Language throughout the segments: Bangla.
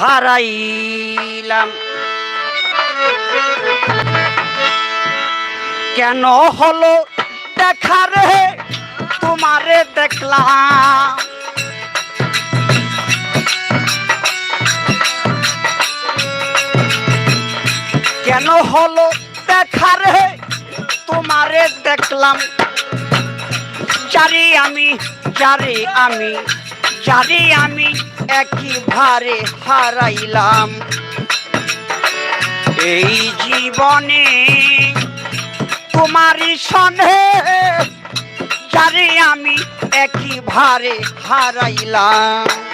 হারাইলাম। কেন হলো দেখা রে? তোমারে দেখলাম। কেন হলো দেখা রে? তোমারে দেখলাম। জারি আমি জারি আমি জারি আমি একই ভারে হারাইলাম। এই জীবনে তোমারই সনে যারে আমি একই ভারে হারাইলাম।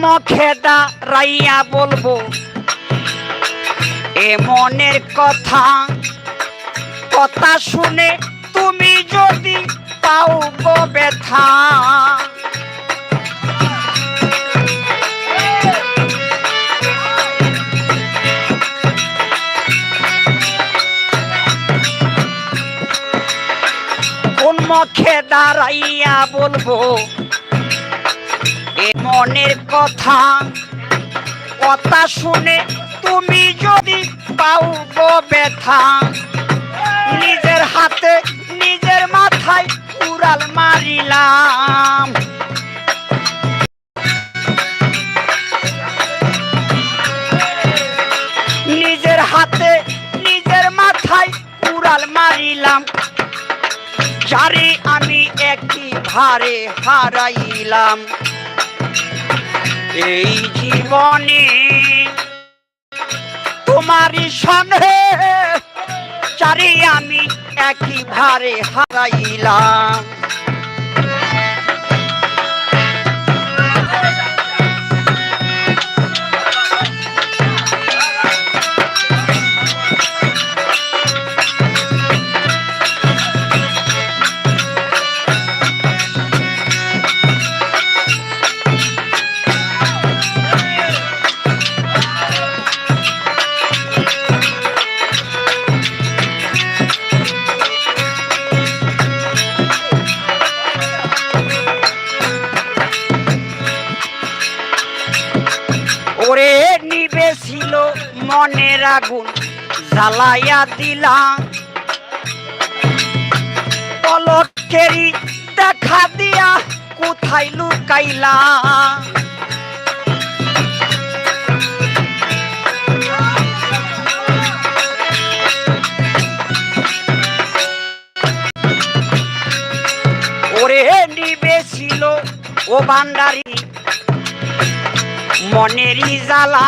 কোন মুখে রাইয়া বলব, এ মনের কথা কথা শুনে তুমি যদি পাও গো ব্যথা। কোন বলব মনের কথা কথা শুনে তুমি যদি পাও গো ব্যথা, নিজের হাতে, নিজের মাথায় উড়াল মারিলাম। নিজের হাতে, নিজের মাথায় উড়াল মারিলাম। যারে আমি একই ভারে হারাইলাম। এই জীবনে তোমারই সঙ্গে চারি আমি একই ভারে হারাইলাম। ওরে নিবে ছিল মনের আগুন, জ্বালাইয়া দিলাম। পলকেরি দেখা দিয়া কোথায় লুকাইলা ওরে নিবে ছিল ও ভান্ডারি মনেরই জ্বালা।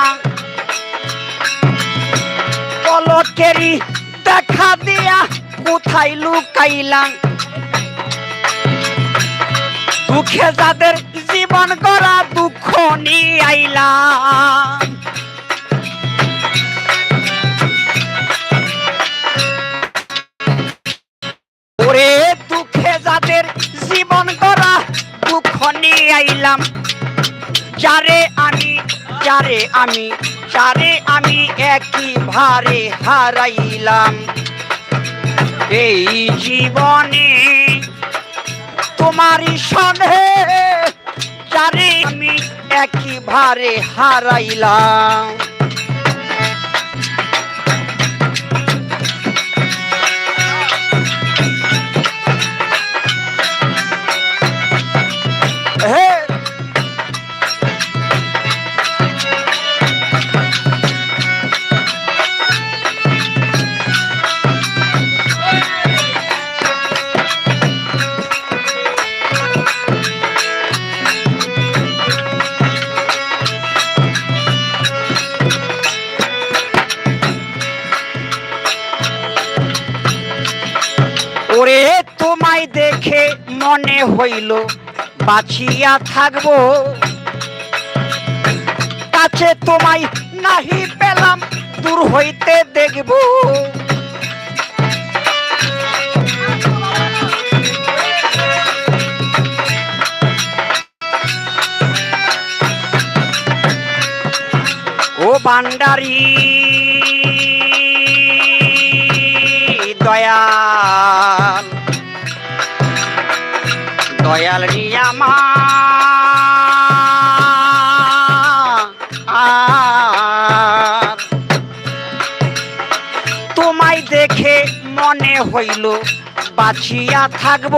পলকেরি দেখা দিয়া কোথায় লুকাইলাম? দুঃখে যাদের জীবন করা দুঃখ নিয়ে আইলাম। ওরে দুঃখে যাদের জীবন করা দুঃখ নিয়ে আইলাম। যারে আমি যারে আমি যারে আমি একই ভারে হারাইলাম। এই জীবনে তোমারই সন্ধে যারে আমি একই ভারে হারাইলাম। মনে হইল বাঁচিয়া থাকব। কাছে তোমায় নাহি পেলাম দূর হইতে দেখব। ও বান্ডারি দয়াল দয়াল রিয়ামা তোমায় দেখে মনে হইল বাঁচিয়া থাকব।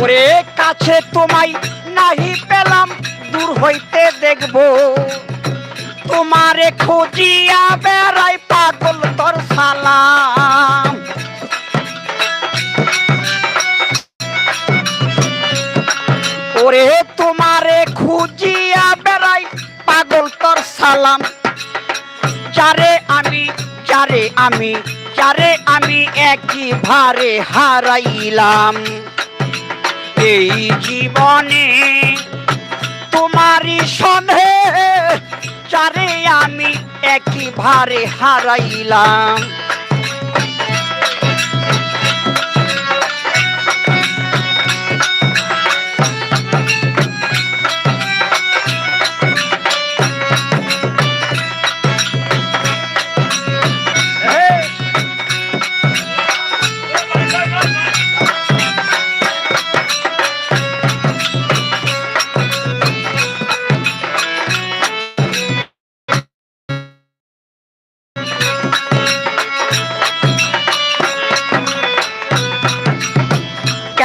ওরে কাছে তোমায় নাহি পেলাম, দূর হইতে দেখব। তোমারে খুঁজিয়া বেড়াই পাগল তোর সালাম। ওরে তোমারে খুঁজিয়া বেড়াই, পাগল তোর সালাম। যারে আমি যারে আমি যারে আমি একই ভারে হারাইলাম। এই জীবনে তোমারই সন্ধে যারে আমি একই ভারে হারাইলাম।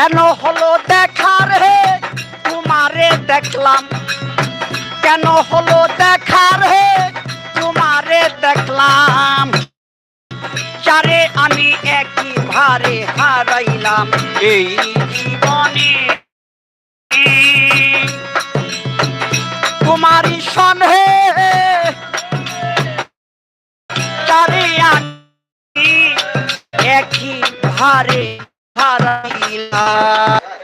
কেন হলো দেখা রে? তোমারে দেখলাম। কেন হলো দেখা রে? তোমারে দেখলাম। চারে আমি একই ভারে হারাইলাম। এই জীবনে তোমারই সন্ধে চারে আমি একই ভারে হারাইলাম